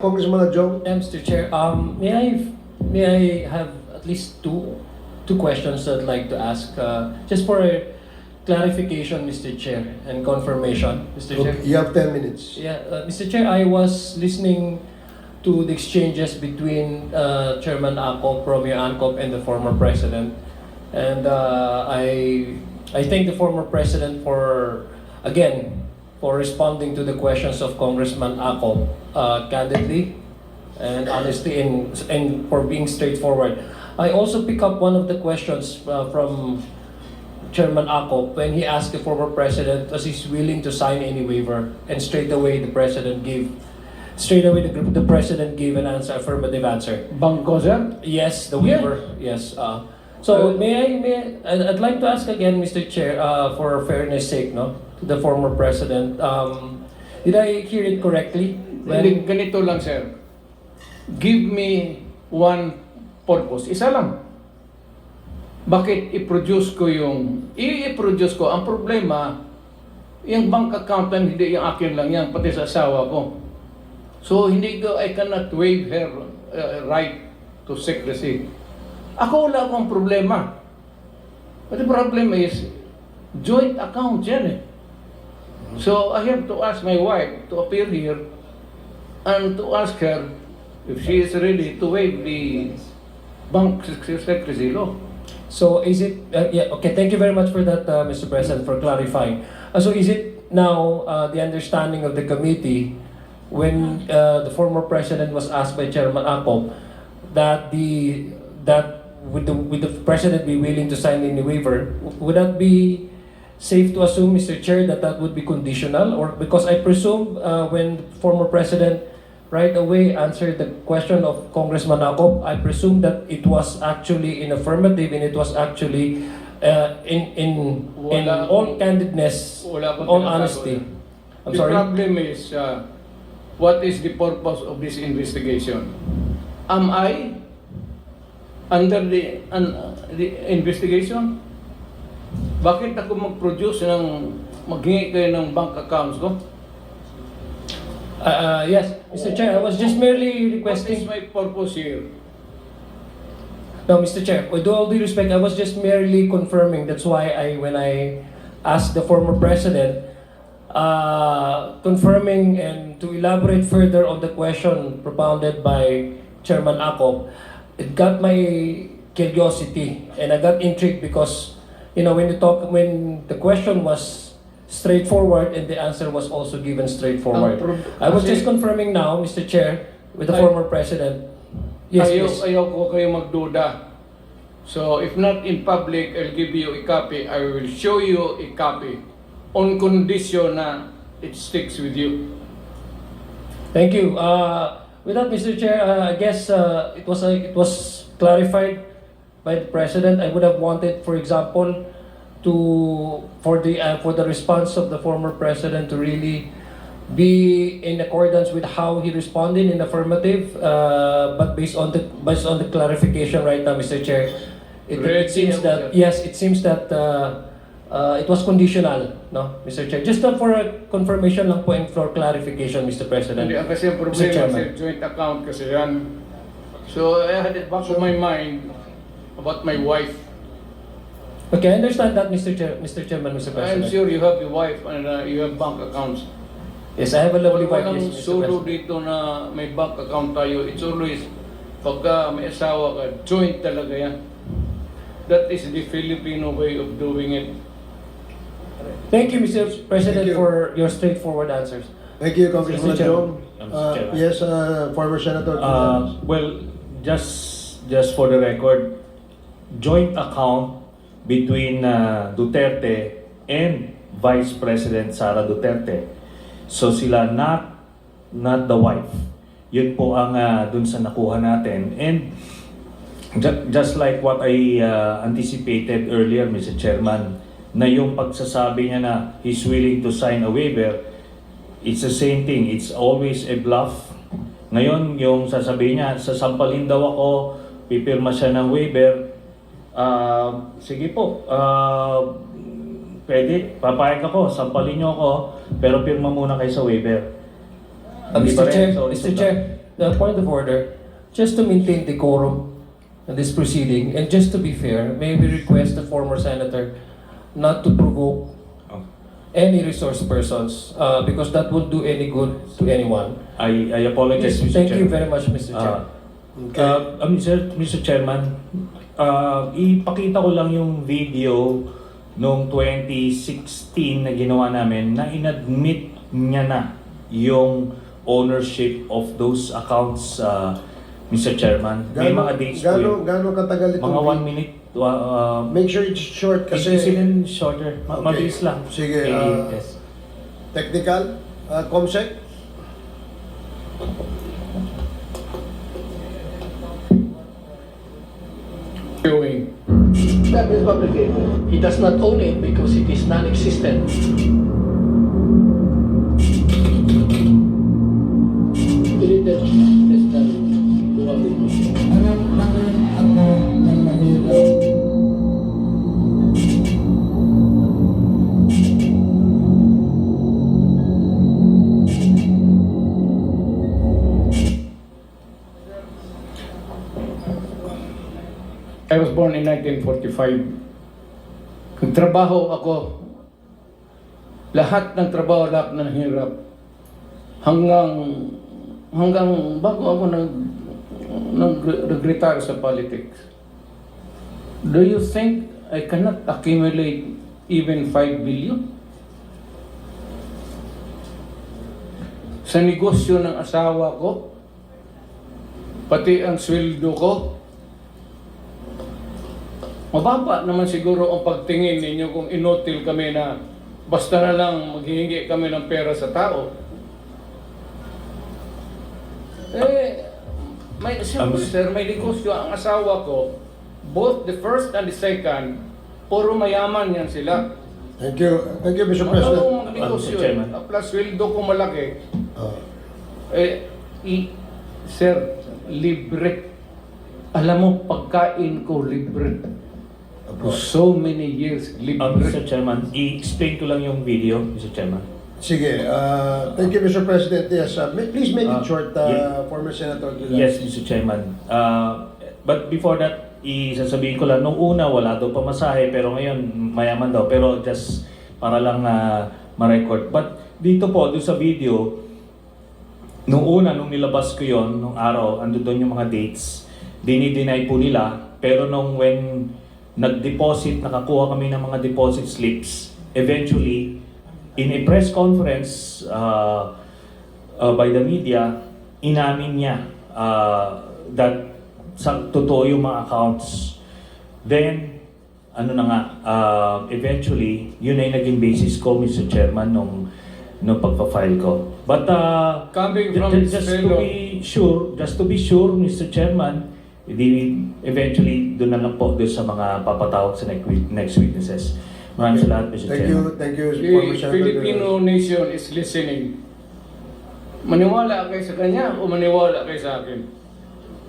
Congressman Adjong, Yeah, Mr. Chair, um, may I, may I have at least two, two questions I'd like to ask, uh, just for a clarification, Mr. Chair, and confirmation, Mr. Chair. you have 10 minutes. Yeah, uh, Mr. Chair, I was listening to the exchanges between uh, Chairman Akop, Romeo Ancop, and the former president. And uh, I, I thank the former president for, again, for responding to the questions of Congressman Akop uh, candidly and honestly and, and for being straightforward. I also pick up one of the questions uh, from Chairman Akop when he asked the former president was he's willing to sign any waiver and straight away the president gave straight away the, the president gave an answer affirmative answer Bangko, sir? yes the Yeah. waiver yes uh, so Uh, may I may I, I'd, I'd like to ask again Mr. Chair uh, for fairness sake no to the former president um, did I hear it correctly Hindi, ganito lang, sir. Give me one purpose. Isa lang. Bakit i-produce ko yung... I-produce ko. Ang problema, yung bank account na hindi yung akin lang yan, pati sa asawa ko. So, hindi ko, I cannot waive her uh, right to secrecy. Ako wala akong problema. But the problem is, joint account yan eh. So, I have to ask my wife to appear here and to ask her if she is ready to waive the bank secrecy law. So is it, uh, yeah, okay, thank you very much for that, uh, Mr. President, for clarifying. Uh, so is it now uh, the understanding of the committee when uh, the former president was asked by Chairman Akop that the, that would the, would the president be willing to sign any waiver, would that be safe to assume, Mr. Chair, that that would be conditional? Or, because I presume uh, when former president right away answered the question of Congressman Akop, I presume that it was actually in affirmative and it was actually uh, in in in Wala all akong- candidness, Wala akong all tinatago honesty. I'm the sorry. problem is, uh, what is the purpose of this investigation? Am I under the, un- the investigation? Bakit ako mag-produce ng, maghingi kayo ng bank accounts ko? Uh, uh, yes, Mr. Chair, I was just merely What is requesting. my purpose here? No, Mr. Chair, with all due respect, I was just merely confirming. That's why I, when I asked the former president, uh, confirming and to elaborate further on the question propounded by Chairman Akop, it got my curiosity and I got intrigued because, you know, when you talk, when the question was straightforward and the answer was also given straightforward. Prob- I was just confirming now, Mr. Chair, with the Ay- former president. Yes, ayaw, yes. ayaw ko kayo magduda. So, if not in public, I'll give you a copy. I will show you a copy on condition na it sticks with you. Thank you. Uh, with that, Mr. Chair, uh, I guess uh, it was uh, it was clarified by the president. I would have wanted, for example, to for the uh, for the response of the former president to really be in accordance with how he responded in affirmative. Uh, but based on the based on the clarification right now, Mr. Chair, it, it seems that yes, it seems that. Uh, uh, it was conditional, no, Mr. Chair. Just uh, for a confirmation lang po and for clarification, Mr. President. Hindi, ang kasi ang Mr. problema Chairman. sa joint account kasi yan. So, I had it back of my mind about my wife. Okay, I understand that, Mr. Chair, Mr. Chairman, Mr. I'm President. sure you have a wife and uh, you have bank accounts. Yes, I have a lovely wife, Walang yes, Mr. solo President. dito na may bank account tayo. It's always, pagka may asawa ka, joint talaga yan. That is the Filipino way of doing it. Thank you, Mr. President, Thank you. for your straightforward answers. Thank you, Congressman Mr. Chairman. Adjong. Mr. Uh, Chairman. yes, uh, former Senator. Uh, well, just just for the record, joint account between uh, Duterte and Vice President Sara Duterte. So sila not not the wife. Yun po ang uh, dun sa nakuha natin. And ju- just like what I uh, anticipated earlier, Mr. Chairman, na yung pagsasabi niya na he's willing to sign a waiver, it's the same thing. It's always a bluff. Ngayon, yung sasabihin niya, sasampalin daw ako, pipirma siya ng waiver, ah, sige po, ah, pwede, papayag ako, sampalin niyo ako, pero pirma muna kayo sa waiver. Uh, Hindi Mr. Chair, Mr. Chair, the point of order, just to maintain decorum in this proceeding, and just to be fair, may we request the former senator not to provoke Oh. any resource persons, uh, because that won't do any good to anyone. I, I apologize, Mr. Thank you Chairman. very much, Mr. Chair. Ah, Okay. Uh, uh, Mr. Mr. Chairman, uh, ipakita ko lang yung video noong 2016 na ginawa namin na inadmit niya na yung ownership of those accounts, uh, Mr. Chairman. May Gano- mga dates po gano, yun. gano katagal itong Mga one minute. Uh, Make sure it's short kasi Easy shorter. Ma- Okay. Mabilis lang. Sige, ah, yes. technical, uh, comsec. Viewing. That is publicated. He does not own it because it is non-existent. I was born in 1945. Nagtrabaho ako. Lahat ng trabaho, lahat ng hirap. Hanggang hanggang bago ako nag nag- nag-retire sa politics. Do you think I cannot accumulate even 5 billion? Sa negosyo ng asawa ko, pati ang sweldo ko, Mababa naman siguro ang pagtingin ninyo kung inotil kami na basta na lang maghihingi kami ng pera sa tao. Eh, may, siyempre, Um, sir, may negosyo ang asawa ko. Both the first and the second, puro mayaman yan sila. Thank you. Thank you, Mr. Ano President. ang negosyo? Mr. Chairman. eh? Plus, sweldo ko malaki. Uh, Eh, i- sir, libre. Alam mo, pagkain ko libre. For so many years, libre. Uh, Mr. Chairman, i-explain ko lang yung video, Mr. Chairman. sige, uh, thank you, Mr. President. Yes, uh, ma- please make it Ah, short, uh, yeah. former Senator. Yes, Mr. Chairman. Uh, but before that, isasabihin ko lang, nung una wala daw pamasahe, pero ngayon mayaman daw. Pero just para lang na ma-record. But dito po, doon sa video, nung una, nung nilabas ko yon nung araw, ando doon yung mga dates, dinideny po nila. Pero nung when nag-deposit, nakakuha kami ng mga deposit slips, eventually, in a press conference, uh, uh, by the media, inamin niya uh, that sa totoo yung mga accounts. Then, ano na nga, uh, eventually, yun ay naging basis ko, Mr. Chairman, nung, nung pagpa-file ko. But, uh, Coming from ju- his just to be sure, just to be sure, Mr. Chairman, di, eventually, doon na lang po doon sa mga papatawag sa next, next witnesses. Maraming salamat, Mr. Thank Chairman. you, thank you, former The Senator. Filipino nation is listening. Maniwala kayo sa kanya o maniwala kayo sa akin?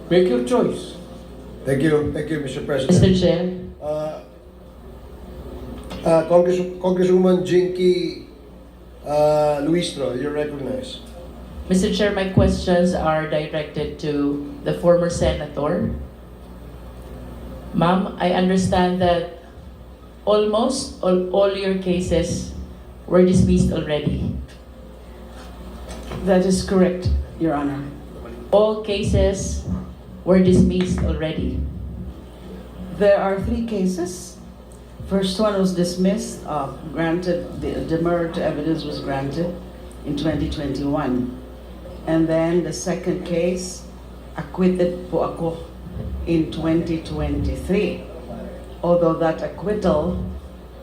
Make your choice. Thank you, thank you, Mr. President. Mr. Chair, Uh, uh, Congress, Congresswoman Jinky uh, Luistro, you're recognized. Mr. Chair, my questions are directed to the former senator. Ma'am, I understand that almost all, all your cases were dismissed already. That is correct, Your Honor. All cases were dismissed already. There are three cases. First one was dismissed, uh, granted, the demurrer to evidence was granted in 2021. And then the second case, acquitted po in 2023. Although that acquittal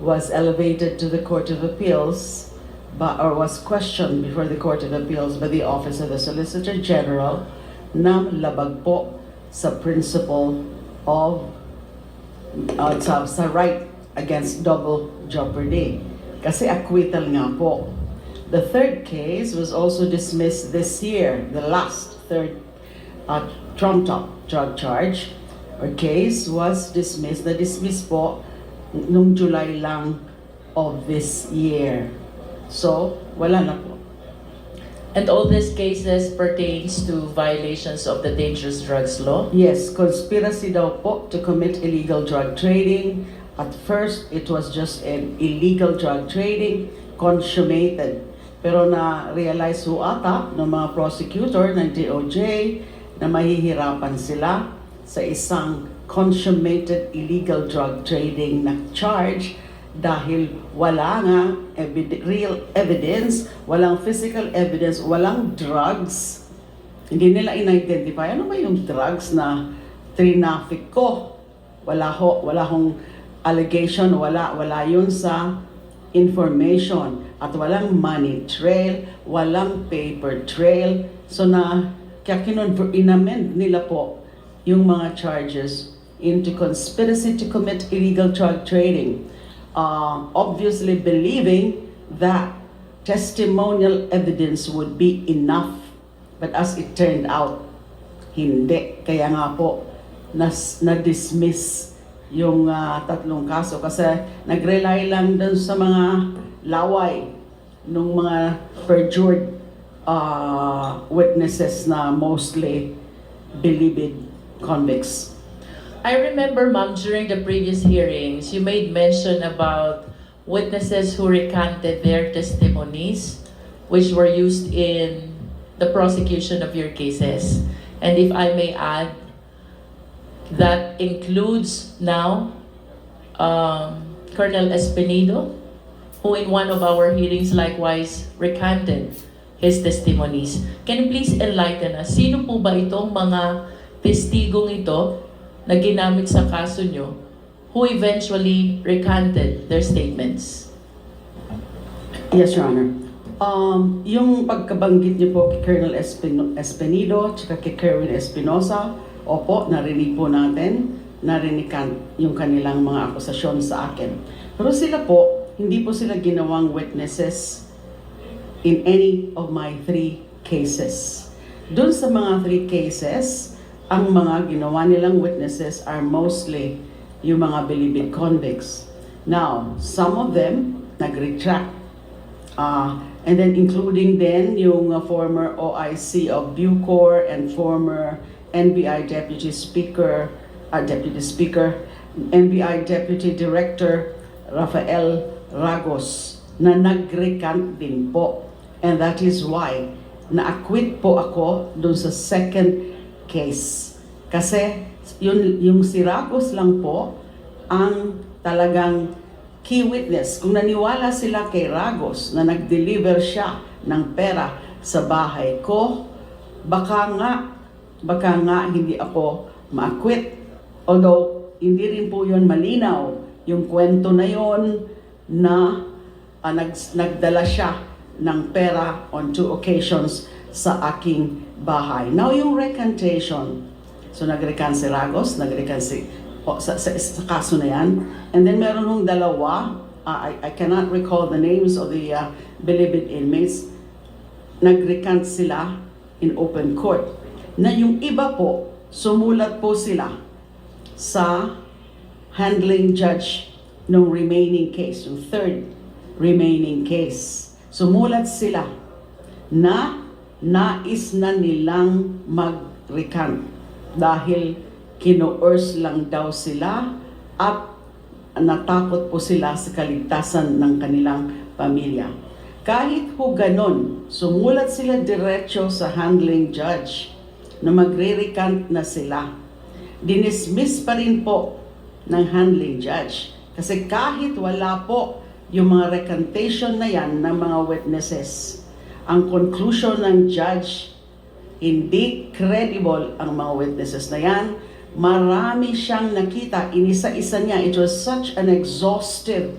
was elevated to the Court of Appeals, but, or was questioned before the Court of Appeals by the Office of the Solicitor General na labag po sa principle of uh, sa, sa right against double jeopardy. Kasi acquittal nga po. The third case was also dismissed this year, the last third uh, trumped up drug charge or case was dismissed. Na-dismiss po nung July lang of this year. So, wala na po. And all these cases pertains to violations of the dangerous drugs law. Yes, conspiracy daw po to commit illegal drug trading. At first, it was just an illegal drug trading, consummated. Pero na-realize ho ata ng mga prosecutor ng DOJ na mahihirapan sila sa isang consummated illegal drug trading na charge dahil wala nga evid- real evidence, walang physical evidence, walang drugs hindi nila in-identify ano ba yung drugs na traffic ko. Wala ho, wala hong allegation, wala wala yun sa information at walang money trail, walang paper trail. So na kaya kinonvert nila po yung mga charges into conspiracy to commit illegal drug trading. Uh, obviously believing that testimonial evidence would be enough But as it turned out, hindi. Kaya nga po, nas, na-dismiss yung ah, tatlong kaso kasi nag-rely lang dun sa mga laway ng mga perjured ah, witnesses na mostly believed convicts. I remember, ma'am, during the previous hearings, you made mention about witnesses who recanted their testimonies, which were used in the prosecution of your cases. And if I may add, that includes now um, Colonel Espinido, who in one of our hearings likewise recanted his testimonies. Can you please enlighten us? Sino po ba itong mga testigong ito na ginamit sa kaso nyo who eventually recanted their statements? Yes, Your Honor. Um, yung pagkabanggit niyo po kay Colonel Espino, Espinido at kay Kerwin Espinosa, opo, narinig po natin, narinig kan, yung kanilang mga akusasyon sa akin. Pero sila po, hindi po sila ginawang witnesses in any of my three cases. Doon sa mga three cases, ang mga ginawa nilang witnesses are mostly yung mga believed convicts. Now, some of them nag-retract Uh, and then including then yung uh, former OIC of Bucor and former NBI Deputy Speaker, uh, Deputy Speaker, NBI Deputy Director Rafael Ragos na nag-recant din po. And that is why na-acquit po ako dun sa second case. Kasi yun, yung si Ragos lang po ang talagang key witness. Kung naniwala sila kay Ragos na nag-deliver siya ng pera sa bahay ko, baka nga, baka nga hindi ako ma-acquit. Although, hindi rin po yun malinaw. Yung kwento na yon na ah, nag, nagdala siya ng pera on two occasions sa aking bahay. Now, yung recantation, so nag-recant si Ragos, nag-recant si o, sa, sa, sa kaso na yan. And then meron nung dalawa, uh, I, I cannot recall the names of the uh, believed inmates, nag-recant sila in open court. Na yung iba po, sumulat po sila sa handling judge ng remaining case, yung third remaining case. Sumulat sila na nais na nilang mag-recant dahil kinourse lang daw sila at natakot po sila sa kaligtasan ng kanilang pamilya. Kahit ho ganon, sumulat sila diretso sa handling judge na magre-recant na sila. Dinismiss pa rin po ng handling judge. Kasi kahit wala po yung mga recantation na yan ng mga witnesses, ang conclusion ng judge, hindi credible ang mga witnesses na yan, marami siyang nakita, inisa-isa niya. It was such an exhaustive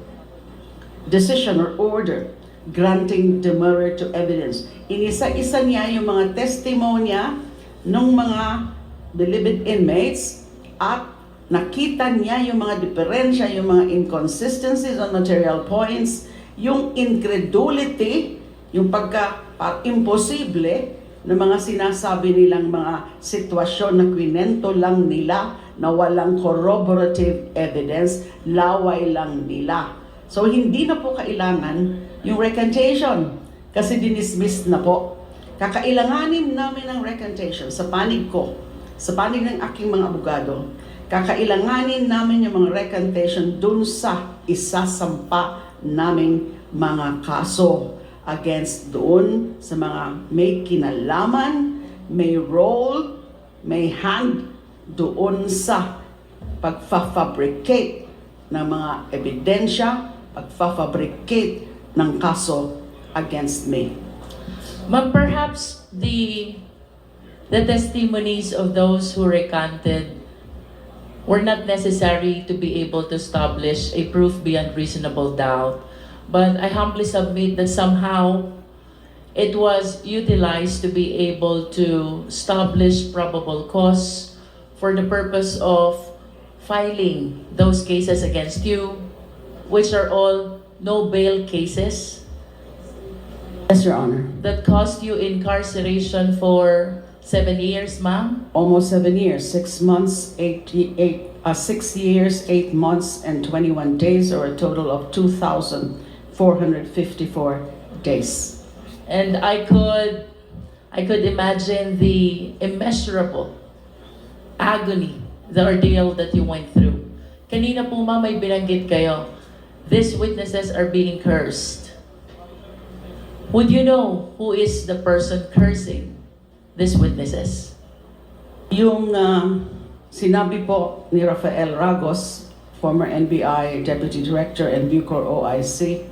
decision or order granting demurrer to evidence. Inisa-isa niya yung mga testimonya ng mga believed inmates at nakita niya yung mga diferensya, yung mga inconsistencies on material points, yung incredulity, yung pagka pa- imposible na mga sinasabi nilang mga sitwasyon na kwinento lang nila na walang corroborative evidence, laway lang nila. So hindi na po kailangan yung recantation kasi dinismiss na po. Kakailanganin namin ng recantation sa panig ko, sa panig ng aking mga abogado, kakailanganin namin yung mga recantation dun sa isasampa naming mga kaso against doon sa mga may kinalaman, may role, may hand doon sa pagfa-fabricate ng mga ebidensya, pagfa-fabricate ng kaso against me. Ma'am, perhaps the the testimonies of those who recanted were not necessary to be able to establish a proof beyond reasonable doubt. But I humbly submit that somehow it was utilized to be able to establish probable cause for the purpose of filing those cases against you, which are all no bail cases Yes, Your Honor. that cost you incarceration for seven years, ma'am? Almost seven years, six months, eight, eight, uh, six years, eight months, and 21 days, or a total of 2,454 days. And I could, I could imagine the immeasurable agony, the ordeal that you went through. Kanina po ma'am, may binanggit kayo, these witnesses are being cursed. Would you know who is the person cursing these witnesses? Yung uh, sinabi po ni Rafael Ragos, former NBI Deputy Director and Bucor OIC,